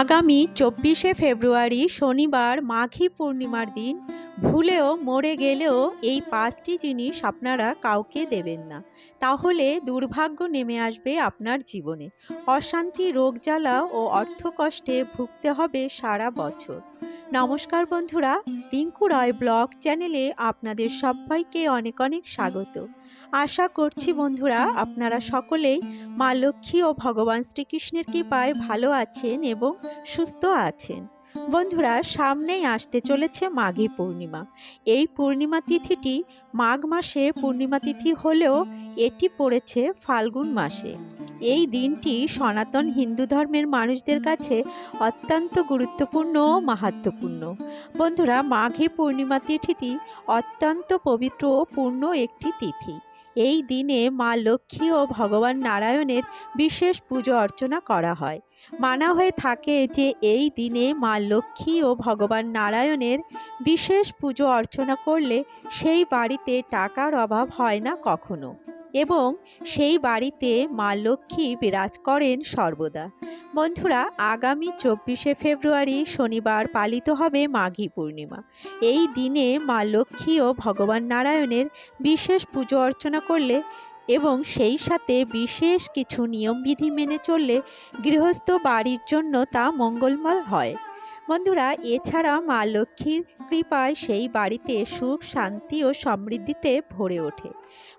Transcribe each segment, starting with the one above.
আগামী চব্বিশে ফেব্রুয়ারি শনিবার মাঘী পূর্ণিমার দিন, ভুলেও মরে গেলেও এই পাঁচটি জিনিস আপনারা কাউকে দেবেন না। তাহলে দুর্ভাগ্য নেমে আসবে আপনার জীবনে। অশান্তি, রোগ জ্বালা ও অর্থকষ্টে ভুগতে হবে সারা বছর। নমস্কার বন্ধুরা, রিঙ্কু রয় ব্লগ চ্যানেলে আপনাদের সবাইকে অনেক অনেক স্বাগত। আশা করছি বন্ধুরা, আপনারা সকলেই মা লক্ষ্মী ও ভগবান শ্রীকৃষ্ণের কৃপায় ভালো আছেন এবং সুস্থ আছেন। বন্ধুরা, সামনেই আসতে চলেছে মাঘী পূর্ণিমা। এই পূর্ণিমা তিথিটি মাঘ মাসে পূর্ণিমা তিথি হলেও এটি পড়েছে ফাল্গুন মাসে। এই দিনটি সনাতন হিন্দু ধর্মের মানুষদের কাছে অত্যন্ত গুরুত্বপূর্ণ ও মাহাত্মপূর্ণ বন্ধুরা, মাঘী পূর্ণিমা তিথিটি অত্যন্ত পবিত্র ও পূর্ণ একটি তিথি। এই দিনে মা লক্ষ্মী ও ভগবান নারায়ণের বিশেষ পুজো অর্চনা করা হয়। মানা হয়ে থাকে যে এই দিনে মা লক্ষ্মী ও ভগবান নারায়ণের বিশেষ পুজো অর্চনা করলে সেই বাড়িতে টাকার অভাব হয় না কখনো। এবং সেই বাড়িতে মা লক্ষ্মী বিরাজ করেন সর্বদা। বন্ধুরা, আগামী চব্বিশে ফেব্রুয়ারি শনিবার পালিত হবে মাঘী পূর্ণিমা। এই দিনে মা লক্ষ্মী ও ভগবান নারায়ণের বিশেষ পুজো অর্চনা করলে এবং সেই সাথে বিশেষ কিছু নিয়মবিধি মেনে চললে গৃহস্থ বাড়ির জন্য তা মঙ্গলময় হয়। বন্ধুরা, এছাড়া মা লক্ষ্মীর কৃপায় সেই বাড়িতে সুখ, শান্তি ও সমৃদ্ধিতে ভরে ওঠে।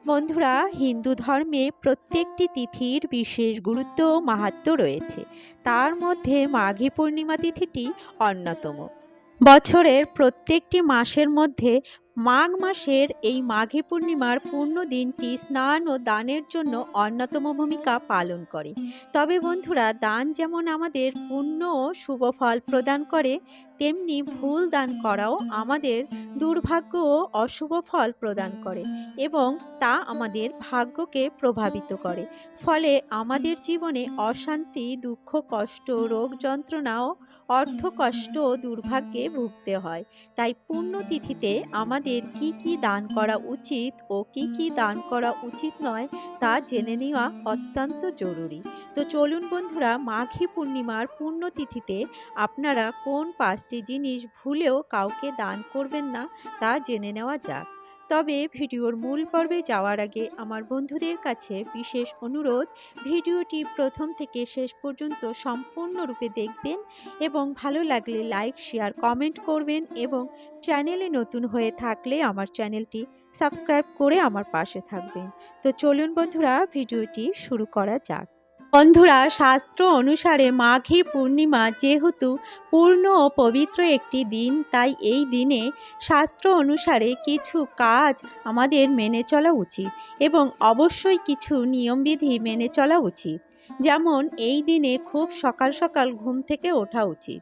বন্ধুরা, হিন্দু ধর্মে প্রত্যেকটি তিথির বিশেষ গুরুত্ব ও মাহাত্ম রয়েছে। তার মধ্যে মাঘী পূর্ণিমা তিথিটি অন্যতম। বছরের প্রত্যেকটি মাসের মধ্যে মাঘ মাসের এই মাঘে পূর্ণিমার পূর্ণ দিনটি স্নান ও দানের জন্য অন্যতম ভূমিকা পালন করে। তবে বন্ধুরা, দান যেমন আমাদের পূর্ণ ও শুভ ফল প্রদান করে, তেমনি ভুল দান করাও আমাদের দুর্ভাগ্য ও অশুভ ফল প্রদান করে এবং তা আমাদের ভাগ্যকে প্রভাবিত করে। ফলে আমাদের জীবনে অশান্তি, দুঃখ, কষ্ট, রোগ যন্ত্রণা ও অর্থকষ্ট ও দুর্ভাগ্যে ভুগতে হয়। তাই পুণ্যতিথিতে আমাদের কি কি দান করা উচিত ও কি কি দান করা উচিত নয় তা জেনে নেওয়া অত্যন্ত জরুরি। তো চলুন বন্ধুরা, মাঘী পূর্ণিমার পুণ্যতিথিতে আপনারা কোন পাঁচটি জিনিস ভুলেও কাউকে দান করবেন না তা জেনে নেওয়া যাক। তবে ভিডিওর মূল পর্বে যাওয়ার আগে আমার বন্ধুদের কাছে বিশেষ অনুরোধ, ভিডিওটি প্রথম থেকে শেষ পর্যন্ত সম্পূর্ণরূপে দেখবেন এবং ভালো লাগলে লাইক, শেয়ার, কমেন্ট করবেন এবং চ্যানেলে নতুন হয়ে থাকলে আমার চ্যানেলটি সাবস্ক্রাইব করে আমার পাশে থাকবেন। তো চলুন বন্ধুরা, ভিডিওটি শুরু করা যাক। বন্ধুরা, শাস্ত্র অনুসারে মাঘী পূর্ণিমা যেহেতু পূর্ণ ও পবিত্র একটি দিন, তাই এই দিনে শাস্ত্র অনুসারে কিছু কাজ আমাদের মেনে চলা উচিত এবং অবশ্যই কিছু নিয়মবিধি মেনে চলা উচিত। যেমন, এই দিনে খুব সকাল সকাল ঘুম থেকে ওঠা উচিত।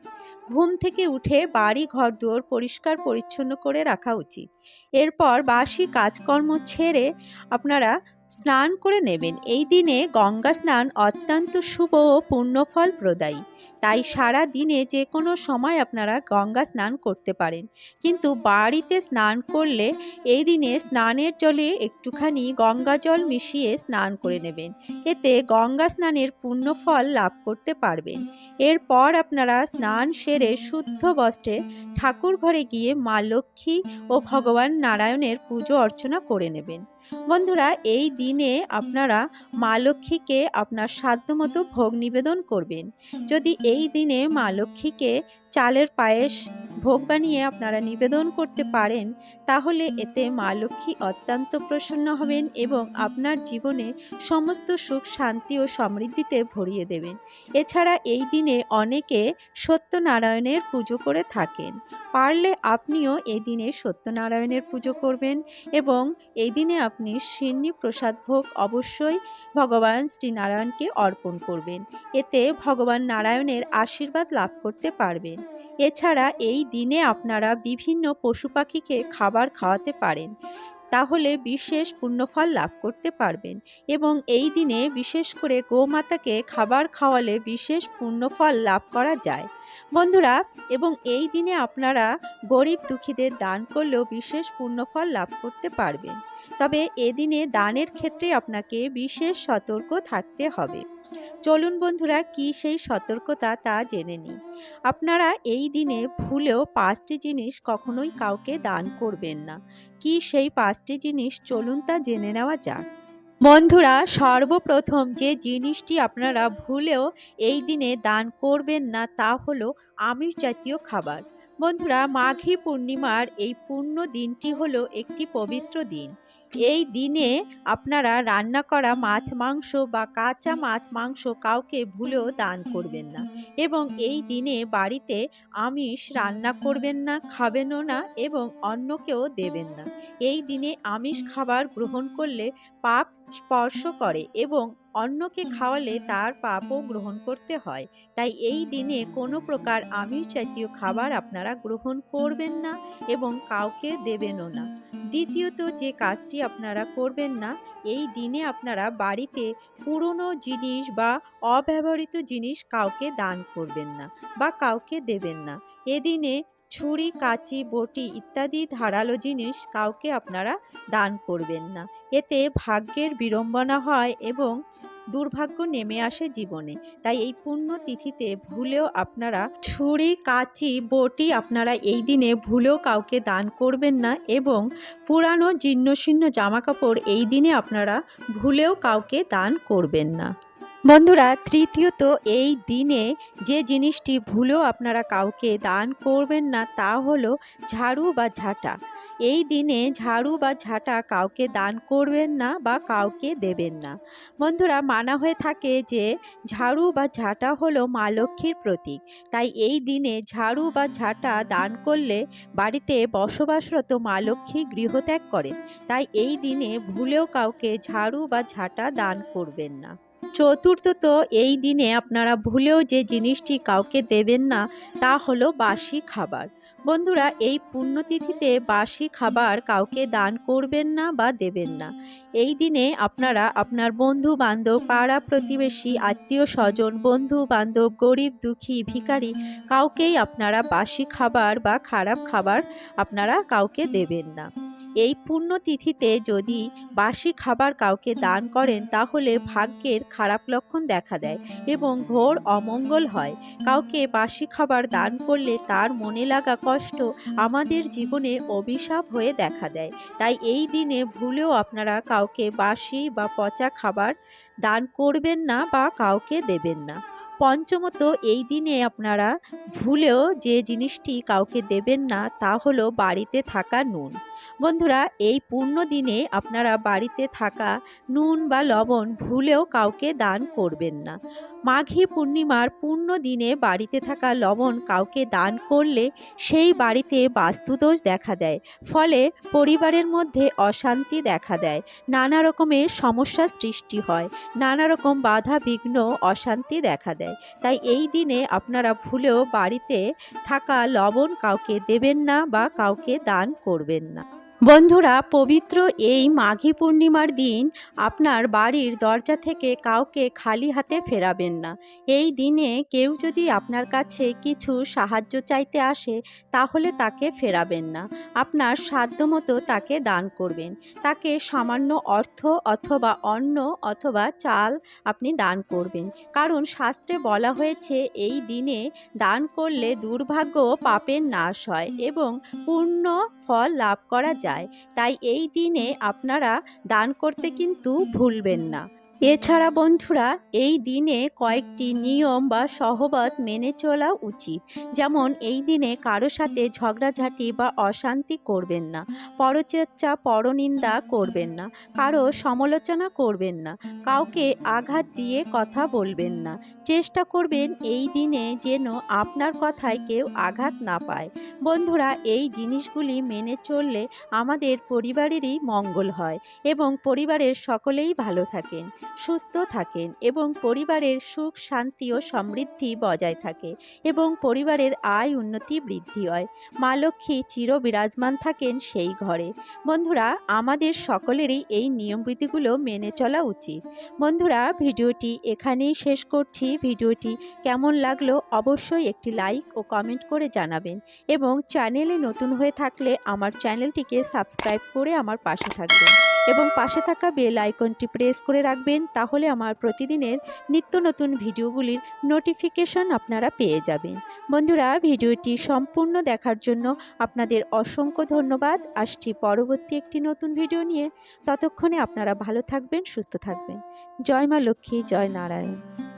ঘুম থেকে উঠে বাড়ি ঘর দুয়ার পরিষ্কার পরিচ্ছন্ন করে রাখা উচিত। এরপর বাসি কাজকর্ম ছেড়ে আপনারা স্নান করে নেবেন। এই দিনে গঙ্গা স্নান অত্যন্ত শুভ ও পুণ্যফল প্রদায়ী। তাই সারা দিনে যে কোনো সময় আপনারা গঙ্গা স্নান করতে পারেন। কিন্তু বাড়িতে স্নান করলে এই দিনে স্নানের জলে একটুখানি গঙ্গা জল মিশিয়ে স্নান করে নেবেন। এতে গঙ্গা স্নানের পুণ্যফল লাভ করতে পারবেন। এরপর আপনারা স্নান সেরে শুদ্ধ বস্ত্রে ঠাকুর ঘরে গিয়ে মা লক্ষ্মী ও ভগবান নারায়ণের পুজো অর্চনা করে নেবেন। বন্ধুরা, এই দিনে আপনারা মা লক্ষ্মীকে আপনার সাধ্যমতো ভোগ নিবেদন করবেন। যদি এই দিনে মা লক্ষ্মীকে চালের পায়েস ভোগ বানিয়ে আপনারা নিবেদন করতে পারেন, তাহলে এতে মা লক্ষ্মী অত্যন্ত প্রসন্ন হবেন এবং আপনার জীবনে সমস্ত সুখ, শান্তি ও সমৃদ্ধিতে ভরিয়ে দেবেন। এছাড়া এই দিনে অনেকে সত্যনারায়ণের পুজো করে থাকেন। পারলে আপনিও এই দিনে সত্যনারায়ণের পুজো করবেন এবং এই দিনে আপনি সিন্নি প্রসাদ ভোগ অবশ্যই ভগবান শ্রীনারায়ণকে অর্পণ করবেন। এতে ভগবান নারায়ণের আশীর্বাদ লাভ করতে পারবেন। এছাড়া এই দিনে আপনারা বিভিন্ন পশু পাখিকে খাবার খাওয়াতে পারেন। তাহলে বিশেষ পুণ্যফল লাভ করতে পারবেন। এবং এই দিনে বিশেষ করে গোমাতাকে খাবার খাওয়ালে বিশেষ পুণ্যফল লাভ করা যায়। বন্ধুরা, এবং এই দিনে আপনারা গরিব দুঃখীদের দান করলেও বিশেষ পুণ্যফল লাভ করতে পারবেন। তবে এদিনে দানের ক্ষেত্রে আপনাকে বিশেষ সতর্ক থাকতে হবে। চলুন বন্ধুরা, কি সেই সতর্কতা তা জেনে নিই। আপনারা এই দিনে ভুলেও পাঁচটি জিনিস কখনোই কাউকে দান করবেন না। কি সেই পাঁচটি জিনিস? চলুন তা জেনে নেওয়া যাক। বন্ধুরা, সর্বপ্রথম যে জিনিসটি আপনারা ভুলেও এই দিনে দান করবেন না তা হলো আমিষ জাতীয় খাবার। বন্ধুরা, মাঘী পূর্ণিমার এই পূর্ণ দিনটি হলো একটি পবিত্র দিন। এই দিনে আপনারা রান্না করা মাছ, মাংস বা কাঁচা মাছ, মাংস কাউকে ভুলেও দান করবেন না। এবং এই দিনে বাড়িতে আমিষ রান্না করবেন না, খাবেনও না এবং অন্যকেও দেবেন না। এই দিনে আমিষ খাবার গ্রহণ করলে পাপ স্পর্শ করে এবং অন্যকে খাওয়ালে তার পাপও গ্রহণ করতে হয়। তাই এই দিনে কোনো প্রকার আমিষ জাতীয় খাবার আপনারা গ্রহণ করবেন না এবং কাউকে দেবেনও না। দ্বিতীয়ত যে কাজটি আপনারা করবেন না এই দিনে আপনারা বাড়িতে পুরনো জিনিস বা অব্যবহৃত জিনিস কাউকে দান করবেন না বা কাউকে দেবেন না। এদিনে ছুরি, কাঁচি, বটি ইত্যাদি ধারালো জিনিস কাউকে আপনারা দান করবেন না। এতে ভাগ্যের বিড়ম্বনা হয় এবং দুর্ভাগ্য নেমে আসে জীবনে। তাই এই পুণ্য তিথিতে ভুলেও আপনারা ছুরি, কাঁচি, বটি আপনারা এই দিনে ভুলেও কাউকে দান করবেন না এবং পুরানো জীর্ণশীর্ণ জামাকাপড় এই দিনে আপনারা ভুলেও কাউকে দান করবেন না। বন্ধুরা, তৃতীয়ত এই দিনে যে জিনিসটি ভুলেও আপনারা কাউকে দান করবেন না তা হলো ঝাড়ু বা ঝাঁটা। এই দিনে ঝাড়ু বা ঝাঁটা কাউকে দান করবেন না বা কাউকে দেবেন না। বন্ধুরা, মানা হয়ে থাকে যে ঝাড়ু বা ঝাঁটা হলো মা লক্ষ্মীর প্রতীক। তাই এই দিনে ঝাড়ু বা ঝাঁটা দান করলে বাড়িতে বসবাসরত মা লক্ষ্মী গৃহত্যাগ করেন। তাই এই দিনে ভুলেও কাউকে ঝাড়ু বা ঝাঁটা দান করবেন না। চতুর্থত এই দিনে আপনারা ভুলেও যে জিনিসটি কাউকে দেবেন না, তা হলো বাসি খাবার। বন্ধুরা, এই পুণ্যতিথিতে বাসি খাবার কাউকে দান করবেন না বা দেবেন না। এই দিনে আপনারা আপনার বন্ধু বান্ধব পাড়া প্রতিবেশী, আত্মীয় স্বজন বন্ধু বান্ধব গরিব, দুঃখী, ভিখারি, কাউকেই আপনারা বাসি খাবার বা খারাপ খাবার আপনারা কাউকে দেবেন না। এই পুণ্যতিথিতে যদি বাসি খাবার কাউকে দান করেন, তাহলে ভাগ্যের খারাপ লক্ষণ দেখা দেয় এবং ঘোর অমঙ্গল হয়। কাউকে বাসি খাবার দান করলে তার মনে লাগা কষ্ট আমাদের জীবনে অভিশাপ হয়ে দেখা দেয়। তাই এই দিনে ভুলেও আপনারা কাউকে বাসি বা পচা খাবার দান করবেন না বা কাউকে দেবেন না। পঞ্চমত এই দিনে আপনারা ভুলেও যে জিনিসটি কাউকে দেবেন না, তা হলো বাড়িতে থাকা নুন। বন্ধুরা, এই পূর্ণ দিনে আপনারা বাড়িতে থাকা নুন বা লবণ ভুলেও কাউকে দান করবেন না। মাঘী পূর্ণিমার পূর্ণ দিনে বাড়িতে থাকা লবণ কাউকে দান করলে সেই বাড়িতে বাস্তুদোষ দেখা দেয়, ফলে পরিবারের মধ্যে অশান্তি দেখা দেয়। নানা রকমের সমস্যা সৃষ্টি হয়, নানা রকম বাধা, বিঘ্ন, অশান্তি দেখা দেয়। তাই এই দিনে আপনারা ভুলেও বাড়িতে থাকা লবণ কাউকে দেবেন না বা কাউকে দান করবেন না। বন্ধুরা, পবিত্র এই মাঘী পূর্ণিমার দিন আপনার বাড়ির দরজা থেকে কাউকে খালি হাতে ফেরাবেন না। এই দিনে কেউ যদি আপনার কাছে কিছু সাহায্য চাইতে আসে, তাহলে তাকে ফেরাবেন না। আপনার সাধ্যমতো তাকে দান করবেন। তাকে সামান্য অর্থ অথবা অন্ন অথবা চাল আপনি দান করবেন। কারণ শাস্ত্রে বলা হয়েছে, এই দিনে দান করলে দুর্ভাগ্য পাপের নাশ হয় এবং পূর্ণ ফল লাভ করা যায়। তাই এই দিনে আপনারা দান করতে কিন্তু ভুলবেন না। এছাড়া বন্ধুরা, এই দিনে কয়েকটি নিয়ম বা সহবত মেনে চলা উচিত। যেমন, এই দিনে কারও সাথে ঝগড়াঝাটি বা অশান্তি করবেন না, পরচর্চা, পরনিন্দা করবেন না, কারও সমালোচনা করবেন না, কাউকে আঘাত দিয়ে কথা বলবেন না। চেষ্টা করবেন এই দিনে যেন আপনার কথায় কেউ আঘাত না পায়। বন্ধুরা, এই জিনিসগুলি মেনে চললে আমাদের পরিবারেরই মঙ্গল হয় এবং পরিবারের সকলেই ভালো থাকেন। সুস্থ থাকেন এবং পরিবারের সুখ, শান্তি ও সমৃদ্ধি বজায় থাকে এবং পরিবারের আয় উন্নতি বৃদ্ধি হয়। মা লক্ষ্মী চির বিরাজমান থাকেন সেই ঘরে। বন্ধুরা, আমাদের সকলেরই এই নিয়মবিধিগুলো মেনে চলা উচিত। বন্ধুরা, ভিডিওটি এখানেই শেষ করছি। ভিডিওটি কেমন লাগল অবশ্যই একটি লাইক ও কমেন্ট করে জানাবেন এবং চ্যানেলে নতুন হয়ে থাকলে আমার চ্যানেলটিকে সাবস্ক্রাইব করে আমার পাশে থাকবেন এবং পাশে থাকা বেল আইকনটি প্রেস করে রাখবেন তাহলে আমার প্রতিদিনের নিত্য নতুন ভিডিওগুলির নোটিফিকেশন আপনারা পেয়ে যাবেন। বন্ধুরা, ভিডিওটি সম্পূর্ণ দেখার জন্য আপনাদের অসংখ্য ধন্যবাদ। আসছি পরবর্তী একটি নতুন ভিডিও নিয়ে। ততক্ষণে আপনারা ভালো থাকবেন, সুস্থ থাকবেন। জয় মা লক্ষ্মী, জয় নারায়ণ।